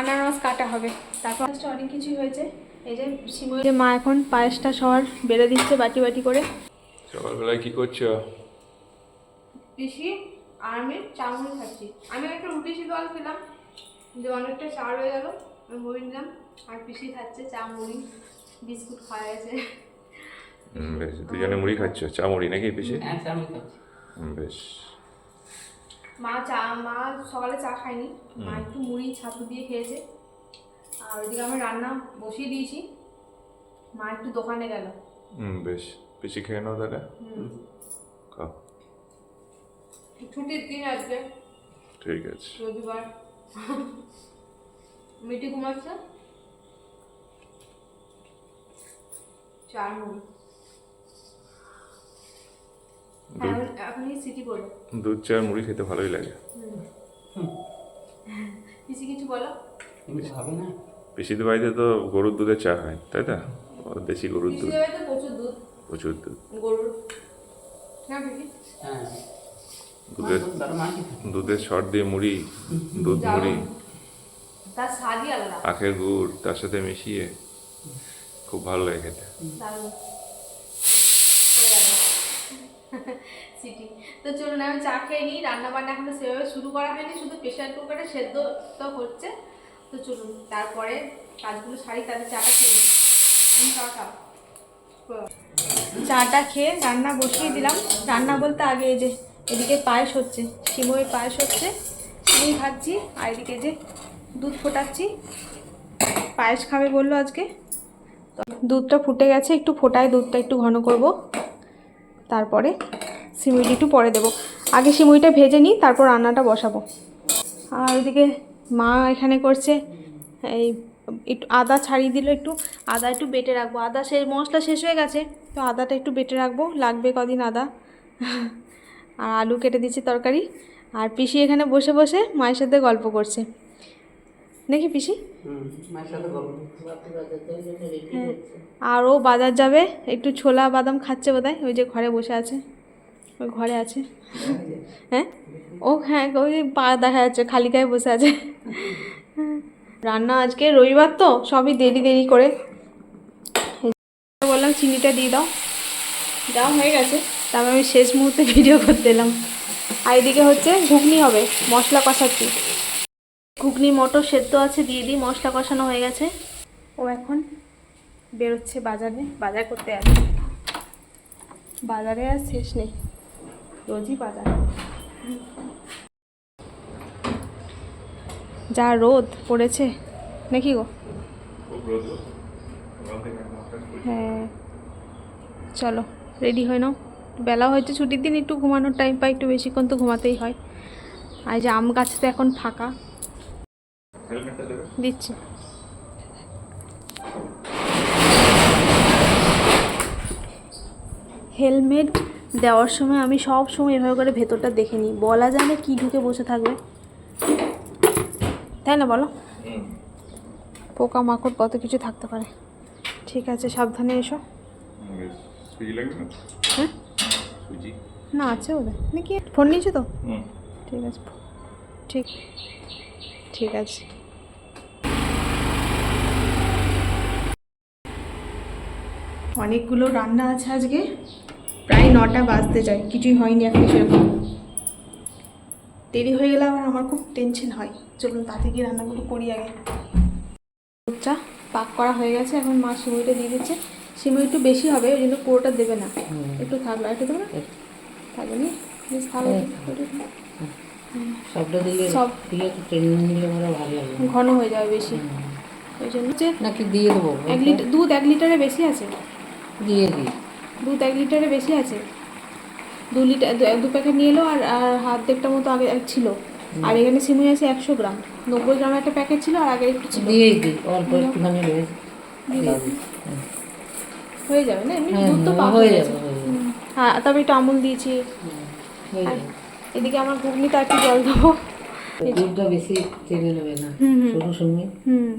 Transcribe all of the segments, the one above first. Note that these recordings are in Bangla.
আনারস কাটা হবে। তারপর আজকে অনেক কিছুই হয়েছে। এই যে সিমুই যে মা এখন পায়েসটা সবার বেড়ে দিচ্ছে বাটি বাটি করে। সকালবেলায় কি করছ? পিসি আর আমি চাউমিন খাচ্ছি। আমি একটা রুটি সিদ্ধ জল খেলাম যে অনেকটা চার হয়ে গেল আমি মুড়ি নিলাম। আর পিসি খাচ্ছে চা মুড়ি বিস্কুট খাওয়া বেশ দুজনে মুড়ি খাচ্ছ? চা মুড়ি নাকি পিসে? হ্যাঁ আমি খাচ্ছি। হুম, বেশ। মা চা মা সকালে চা খায়নি। মা একটু মুড়ি ছাতু দিয়ে খেয়েছে। আর ওইদিকে আমি রান্না বসিয়ে দিয়েছি। মা একটু দোকানে গেল। হুম বেশ। পিসি খেয়ে নাও তাহলে। খাও। ছুটির দিন আজকে। ঠিক আছে। রবিবার। মিটি ঘুমাচ্ছে? চার মুড়ি। দুধ বলো। দুধ চা মুড়ি খেতে ভালোই লাগে। না। পিসিদের বাড়িতে তো গরুর দুধের চা হয় তাই তো? ও দেশি গরুর দুধ। প্রচুর দুধ। দুধ। হ্যাঁ হ্যাঁ। দুধের। দুধের শট দিয়ে মুড়ি দুধ মুড়ি। আখের গুড় তার সাথে মিশিয়ে খুব ভালো লাগে খেতে। সিটি তো চলুন, আমি চা খেয়ে নিই। রান্না বান্না এখনও সেভাবে শুরু করা হয়নি, শুধু প্রেশার কুকারে সেদ্ধ তো হচ্ছে। তো চলুন, তারপরে কাজগুলো সারি তাদের চাটা খেয়ে নিই। খাও চাটা খেয়ে রান্না বসিয়ে দিলাম। রান্না বলতে আগে যে, এদিকে পায়েস হচ্ছে সিমইয়ের পায়েস হচ্ছে সিমই খাচ্ছি আর এদিকে যে দুধ ফোটাচ্ছি। পায়েস খাবে বলল আজকে। দুধটা ফুটে গেছে, একটু ফোটায় দুধটা একটু ঘন করব। তারপরে সিমুইটা একটু পরে দেবো। আগে সিমুইটা ভেজে নিই, তারপর রান্নাটা বসাবো। আর ওইদিকে মা এখানে করছে এই একটু আদা ছাড়িয়ে দিল একটু, আদা একটু বেটে রাখব। আদা সে মশলা শেষ হয়ে গেছে, তো আদাটা একটু বেটে রাখব, লাগবে কদিন আদা। আর আলু কেটে দিচ্ছি তরকারি। আর পিসি এখানে বসে বসে মায়ের সাথে গল্প করছে। নাকি পিসি। হ্যাঁ। আর ও বাজার যাবে একটু ছোলা বাদাম খাচ্ছে বোধহয় ওই যে ঘরে বসে আছে ওই ঘরে আছে। হ্যাঁ? ও হ্যাঁ ওই পা দেখা যাচ্ছে খালি গায়ে বসে আছে। রান্না আজকে রবিবার তো সবই দেরি দেরি করে। বললাম চিনিটা দিয়ে দাও। দাও হয়ে গেছে তারপর আমি শেষ মুহূর্তে ভিডিও করতে এলাম। আর এদিকে হচ্ছে ঘুগনি হবে মশলা কষাচ্ছি। ঘুগনি মটর সেদ্ধ আছে দিয়ে দিই মশলা কষানো হয়ে গেছে। ও এখন বেরোচ্ছে বাজারে বাজার করতে আসে। বাজারে আর শেষ নেই রোজই বাজার। যা রোদ পড়েছে নাকি গো? হ্যাঁ চলো রেডি হয়ে নাও। বেলা হয়েছে ছুটির দিন একটু ঘুমানোর টাইম পাই একটু বেশিক্ষণ তো ঘুমাতেই হয়। আর যে আম গাছ তো এখন ফাঁকা। হেলমেটটা দেবে? দিচ্ছি। হেলমেট দেওয়ার সময় আমি সব সময় এভাবে করে ভেতরটা দেখে নিই। বলা যায় না কী ঢুকে বসে থাকবে। তাই না বলো? পোকা মাকড় কত কিছু থাকতে পারে। ঠিক আছে সাবধানে এসো। হ্যাঁ? না আছে ওদের নাকি? ফোন নিয়েছো তো? ঠিক আছে। ঠিক। ঠিক আছে। অনেকগুলো রান্না আছে আজকে। প্রায় নটা বাজতে যায় কিছুই হয়নি এখন সেরকম। দেরি হয়ে গেলে আবার আমার খুব টেনশন হয়। চলুন তাতে গিয়ে রান্নাগুলো করি আগে। দুধটা পাক করা হয়ে গেছে এখন মা সিমুইটা দিয়ে দিচ্ছে। সিমুই একটু বেশি হবে ওই জন্য পুরোটা দেবে না। একটু থাকল একটু দেবে না? থাকবে নি বেশ সবটা দিলে সব। দিয়ে ট্রেনিং দিলে ভালো ঘন হয়ে যাবে বেশি। ওই জন্য নাকি দিয়ে দেবো? এক লিটার দুধ এক লিটারে বেশি আছে? দিয়ে দিই। দুধ এক লিটারে বেশি আছে। দু লিটার দু- দু প্যাকেট নিয়ে এলো আর আর হাত দেড়টা মতো আগে ছিল। আর এখানে সিমুই আছে একশো গ্রাম। নব্বই গ্রামের একটা প্যাকেট ছিল আর আগে একটু ছিল। দিয়েই দিই অল্প একটুখানি দিয়ে দিয়ে হয়ে যাবে না? এমনি হ্যাঁ দুধ তো হ্যাঁ, হয়ে হয়ে যাবে। গেছে হয়ে তবে একটু আমুল দিয়েছি। এদিকে আমার ঘুগনিতে একটু জল দেবো। দুধটা বেশি টেনে নেবে না হুম, হুম। সরু সঙ্গে হুম।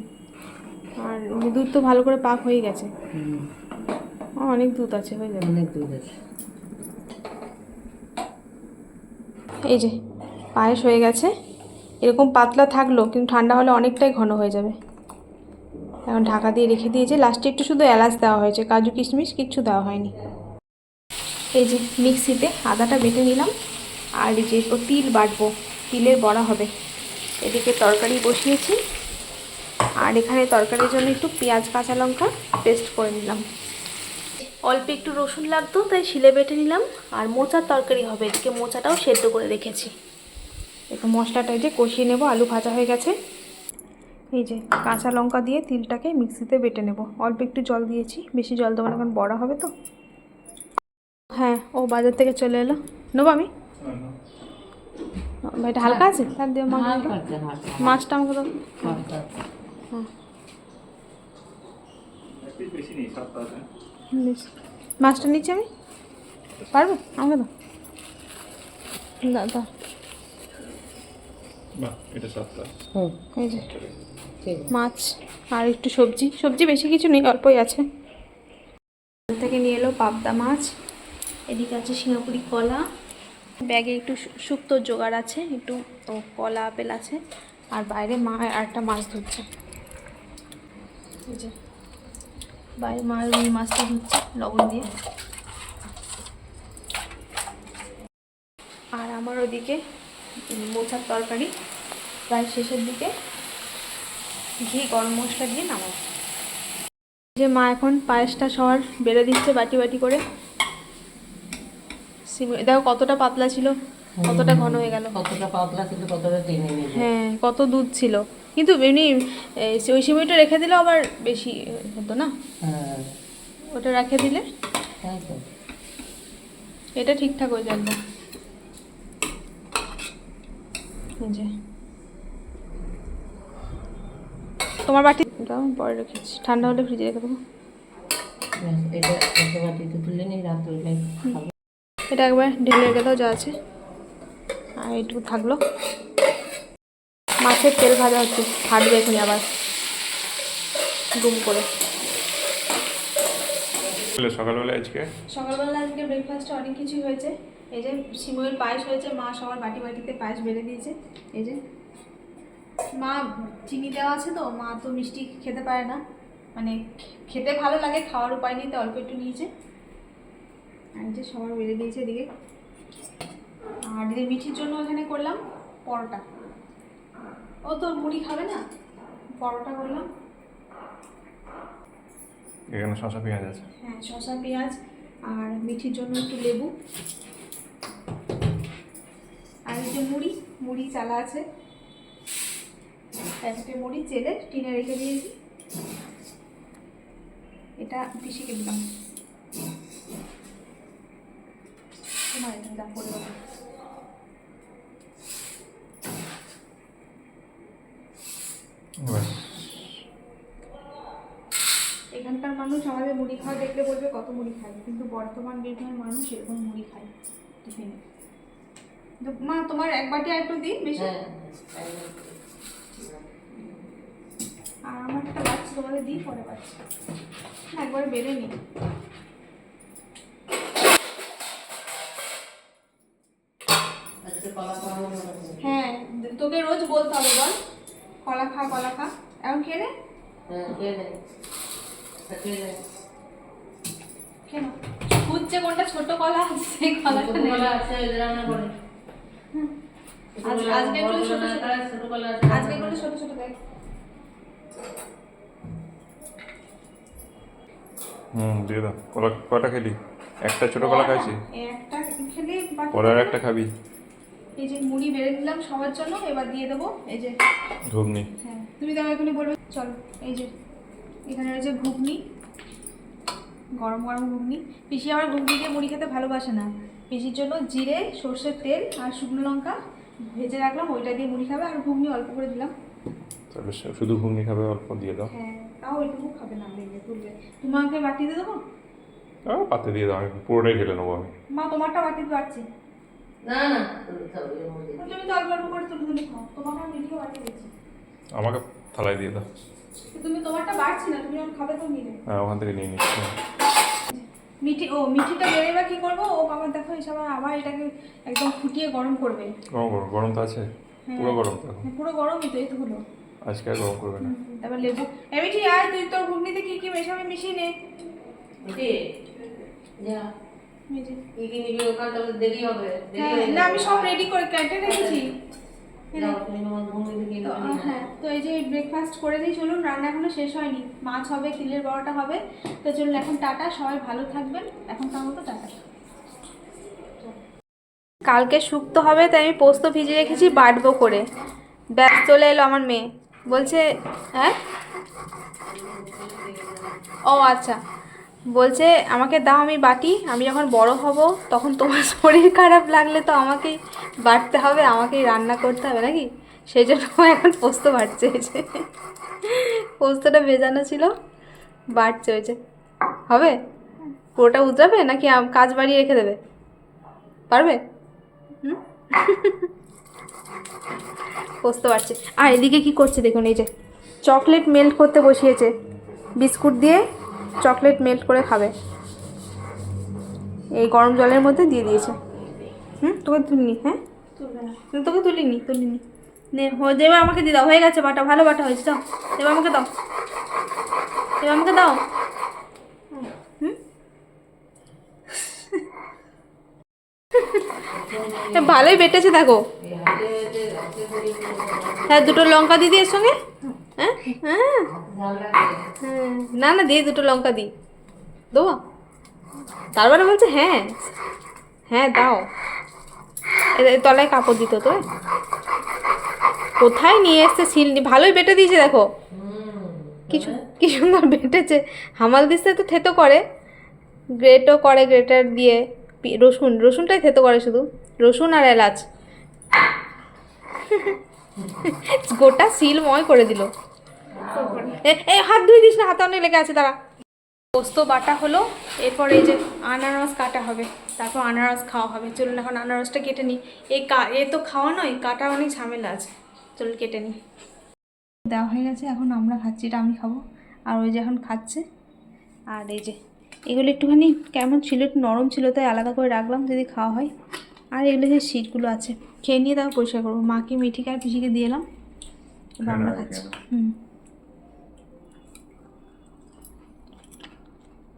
আর দুধ তো ভালো করে পাক হয়ে গেছে। হুম। অনেক দুধ আছে হয়ে যাবে। অনেক দুধ আছে। এই যে পায়েস হয়ে গেছে। এরকম পাতলা থাকল কিন্তু ঠান্ডা হলে অনেকটাই ঘন হয়ে যাবে। এখন ঢাকা দিয়ে রেখে দিয়েছি। লাস্টে একটু শুধু এলাচ দেওয়া হয়েছে কাজু কিশমিশ কিচ্ছু দেওয়া হয়নি। এই যে মিক্সিতে আদাটা বেটে নিলাম। আর এই যে তিল বাটবো। তিলের বড়া হবে। এদিকে তরকারি বসিয়েছি। আর এখানে তরকারির জন্য একটু পেঁয়াজ কাঁচা লঙ্কা পেস্ট করে নিলাম। অল্প একটু রসুন লাগতো তাই শিলে বেটে নিলাম। আর মোচার তরকারি হবে এদিকে মোচাটাও সেদ্ধ করে রেখেছি। একটু মশলাটা এই যে কষিয়ে নেব আলু ভাজা হয়ে গেছে। এই যে কাঁচা লঙ্কা দিয়ে তিলটাকে মিক্সিতে বেটে নেব। অল্প একটু জল দিয়েছি বেশি জল দেবো না কারণ বড়া হবে তো। হ্যাঁ ও বাজার থেকে চলে এলো। নেব আমি? ভাইটা হালকা আছে? তার দিয়ে মাছটা আমাকে দাও। আছে। বেশ। মাছটা নিচ্ছি আমি। পারবে? আমাকে দাও। এই যে। মাছ আর একটু সবজি। সবজি বেশি কিছু নেই অল্পই আছে। থেকে নিয়ে এলো পাবদা মাছ। এদিকে আছে সিঙ্গাপুরি কলা। ব্যাগে একটু শুক্তোর জোগাড় আছে একটু ও কলা আপেল আছে। আর বাইরে মা আর একটা মাছ ধরছে। এই যে। বাইরে মা রুই মাছটা ধরছে, লবণ দিয়ে। আর আমার ওদিকে মোচার তরকারি, প্রায় শেষের দিকে ঘি, গরম মশলা দিয়ে নামাবো। যে মা এখন পায়েসটা সবার বেড়ে দিচ্ছে বাটি বাটি করে। সিম- দেখো কতটা পাতলা ছিল। কতটা ঘন হয়ে গেল? কতটা পাতলা ছিল কতটা টেনে হ্যাঁ কত দুধ ছিল। কিন্তু এমনি ওই রেখে দিলে আবার বেশি হতো না? হ্যাঁ। ওটা রেখে দিলে? এটা ঠিকঠাক হয়ে যাবে। যে। তোমার বাটি দাও পরে রেখেছি। ঠান্ডা হলে ফ্রিজে রেখে দেবো। এটা বাটিতে তুলে নিই রাত্রে এটা একবার ঢেলে রেখে দাও যা আছে। আর এইটুকু থাকল। মাছের তেল ভাজা হচ্ছে ফাটবে এখানে আবার। ডুম করে। সকালবেলা আজকে? সকালবেলা আজকে ব্রেকফাস্টে অনেক কিছুই হয়েছে। এই যে সিমইয়ের পায়েস হয়েছে মা সবার বাটি বাটিতে পায়েস বেড়ে দিয়েছে। এই যে মা চিনি দেওয়া আছে তো মা তো মিষ্টি খেতে পারে না। মানে খেতে ভালো লাগে খাওয়ার উপায় নিতে অল্প একটু নিয়েছে। আর এই যে সবার বেড়ে দিয়েছে এদিকে। আর এদিকে মিঠির জন্য এখানে করলাম পরোটা। ও তো মুড়ি খাবে না? পরোটা করলাম। এখানে শশা পেঁয়াজ আছে। হ্যাঁ শসা পেঁয়াজ আর মিঠির জন্য একটু লেবু। আর এই যে মুড়ি মুড়ি চালা আছে। প্যাকেটে মুড়ি চেলে টিনে রেখে দিয়েছি। এটা পিসিকে দিলাম তোমার এটা দাম করে দেবো ব্যাস এখানকার মানুষ আমাদের মুড়ি খাওয়া দেখলে বলবে কত মুড়ি খায় কিন্তু বর্তমান বীরভূমের মানুষ এরকম মুড়ি খায় টিফিনে। মা তোমার এক বাটি আর একটু দিই বেশি? হ্যাঁ আর আমার একটা বাচ্চা তোমাদের দিই পরে বাচ্চা। না একবারে বেড়ে নি আজকে কলা খাওয়াবো না নাকি? হ্যাঁ তোকে রোজ বলতে হবে বল। কলা খা কলা খা। এখন খেয়ে নে। হ্যাঁ কেন খুঁজছে কোনটা ছোট কলা আছে সেই কলাটা কলা আছে রান্না করে। আজকে এগুলো ছোট ছোট। ছোট কলা আছে আজকে এগুলো ছোট ছোট দেখ। হুম দিয়ে দাও। কলা কটা খেলি। একটা ছোট কলা খাইছি। একটা খেলে বাকি পরে আর একটা খাবি। এই যে মুড়ি বেড়ে দিলাম সবার জন্য এবার দিয়ে দেবো এই যে ঘুগনি। হ্যাঁ তুমি তো এখনই বলবে চলো এই যে এখানে রয়েছে ঘুগনি গরম গরম ঘুগনি। পিসি আবার ঘুগনি দিয়ে মুড়ি খেতে ভালোবাসে না। পিসির জন্য জিরে সর্ষের তেল আর শুকনো লঙ্কা ভেজে রাখলাম ওইটা দিয়ে মুড়ি খাবে আর ঘুগনি অল্প করে দিলাম। তাহলে শুধু ঘুগনি খাবে অল্প দিয়ে দাও। হ্যাঁ তাও ওইটুকু খাবে না দেখবে তুলবে। তোমাকে বাটিতে দেবো? পাতে দিয়ে দাও আমি পুরোটাই ঢেলে নেব আমি। মা তোমারটা বাটিতে পারছি না না তুমি খাও, এর মধ্যে। তুমি তো অল্প অল্প করে তুলে তুলে খাও। তোমাকে আমি বাটি দিচ্ছি। আমাকে থালায় দিয়ে দাও। তুমি তোমারটা বাড়ছি না তুমি যখন খাবে তো নিলে হ্যাঁ ওখান থেকে নিয়ে নিচ্ছি। মিঠি ও মিঠিটা বেড়ে বা কী করব? ও বাবা দেখো এসব আবার এটাকে একদম ফুটিয়ে গরম করবে। গরম গরম গরম তো আছে। পুরো গরম তো পুরো গরমই তো এই তো হলো। আজকে আর গরম করবে না। তারপর লেবু। এমনি ঠিক আয় তুই তোর ঘুগনিতে কি কি মেশাবি মিশিয়ে নে। যা। এই যে। কি কি নিবি ওখানে তাহলে দেরি হবে। হ্যাঁ, না আমি সব রেডি করে কেটে রেখেছি। তো, হ্যাঁ তো এই যে ব্রেকফাস্ট করে দিই চলুন রান্না এখনও শেষ হয়নি। মাছ হবে তিলের বড়াটা হবে। তো চলুন এখন টাটা সবাই ভালো থাকবেন। এখন তার মতো টাটা। কালকে শুক্তো হবে তাই আমি পোস্ত ভিজে রেখেছি বাটবো করে। ব্যাস চলে এলো আমার মেয়ে। বলছে হ্যাঁ? ও আচ্ছা। বলছে, আমাকে দাও আমি বাটি, আমি যখন বড় হব, তখন তোমার শরীর খারাপ লাগলে তো আমাকেই বাটতে হবে, আমাকেই রান্না করতে হবে, নাকি? সেই জন্য এখন পোস্ত বাটছে পোস্তটা ভেজানো ছিল বাটছে ওই যে হবে? পুরোটা উতরাবে, নাকি কাজ বাড়িয়ে রেখে দেবে? পারবে? পোস্ত বাড়ছে আর এদিকে কি করছে দেখুন, এই যে চকলেট মেল্ট করতে বসিয়েছে। বিস্কুট দিয়ে চকলেট মেল্ট করে খাবে। এই গরম জলের মধ্যে দিয়ে দিয়েছে। হুম? তোকে তুলিনি হ্যাঁ? তোকে তুলিনি তুলিনি। নে হয়ে দেবে আমাকে দিয়ে দাও হয়ে গেছে বাটা ভালো বাটা হয়েছে দাও। এবার আমাকে দাও। এবার আমাকে দাও। হুম? ভালোই বেটেছে দেখো। হ্যাঁ দুটো লঙ্কা দিদি এর সঙ্গে। হ্যাঁ? না না দিই দুটো লঙ্কা দিই দেবো? তারপরে বলছে হ্যাঁ। হ্যাঁ দাও। তলায় কাপড় দিত তো। কোথায় নিয়ে এসছে সিল ভালোই বেটে দিয়েছে, দেখো। কিছু কি সুন্দর বেটেছে। হামাল দিচ্ছে তো থেতো করে। গ্রেটও করে গ্রেটার দিয়ে। রসুন, রসুনটাই থেতো করে শুধু। রসুন আর এলাচ। গোটা সিলময় করে দিল। এ- এ, হাত ধুয়ে দিস না, হাতে অনেক লেগে আছে তারা পোস্ত বাটা হলো, এরপর এই যে আনারস কাটা হবে, তারপর আনারস খাওয়া হবে। চলুন এখন আনারসটা কেটে নিই। এই কা, এ তো খাওয়া নয়, কাটা অনেক ঝামেলা আছে। চলুন কেটে নিই। দেওয়া হয়ে গেছে, এখন আমরা খাচ্ছি, এটা আমি খাব। আর ওই যে এখন খাচ্ছে। আর এই যে, এগুলো একটুখানি কেমন ছিল, একটু নরম ছিল, তাই আলাদা করে রাখলাম, যদি খাওয়া হয়। আর এগুলো যে সিটগুলো আছে খেয়ে নিয়ে তারপর পরিষ্কার করব। মাকে মিঠিকে আর পিসিকে দিয়ে এলাম? এবার আমরা হ্যাঁ, খাচ্ছি। হুম।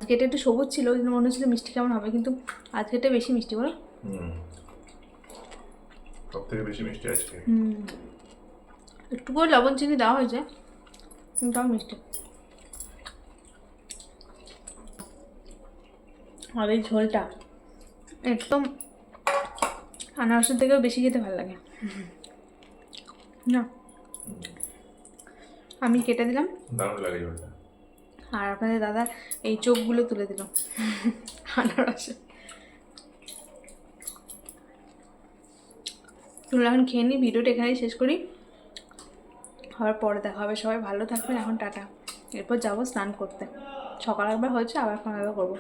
আজকে এটা একটু সবুজ ছিল ওই জন্য মনে হচ্ছিল মিষ্টি কেমন হবে কিন্তু আজকে এটা বেশি মিষ্টি বলো। হুম। সব থেকে বেশি মিষ্টি আজকে। হুম। একটু করে লবণ চিনি দেওয়া হয়েছে কিন্তু তাও মিষ্টি। আর এই ঝোলটা একদম আনারসের থেকেও বেশি খেতে ভালো লাগে। না। আমি কেটে দিলাম। আর আপনাদের দাদা এই চোখগুলো তুলে দিল। আনারসে চলুন এখন খেয়ে নিই ভিডিওটা এখানেই শেষ করি। আবার পরে দেখা হবে। সবাই ভালো থাকবেন। এখন টাটা। এরপর যাব স্নান করতে। সকাল একবার হয়েছে আবার এখন একবার করব।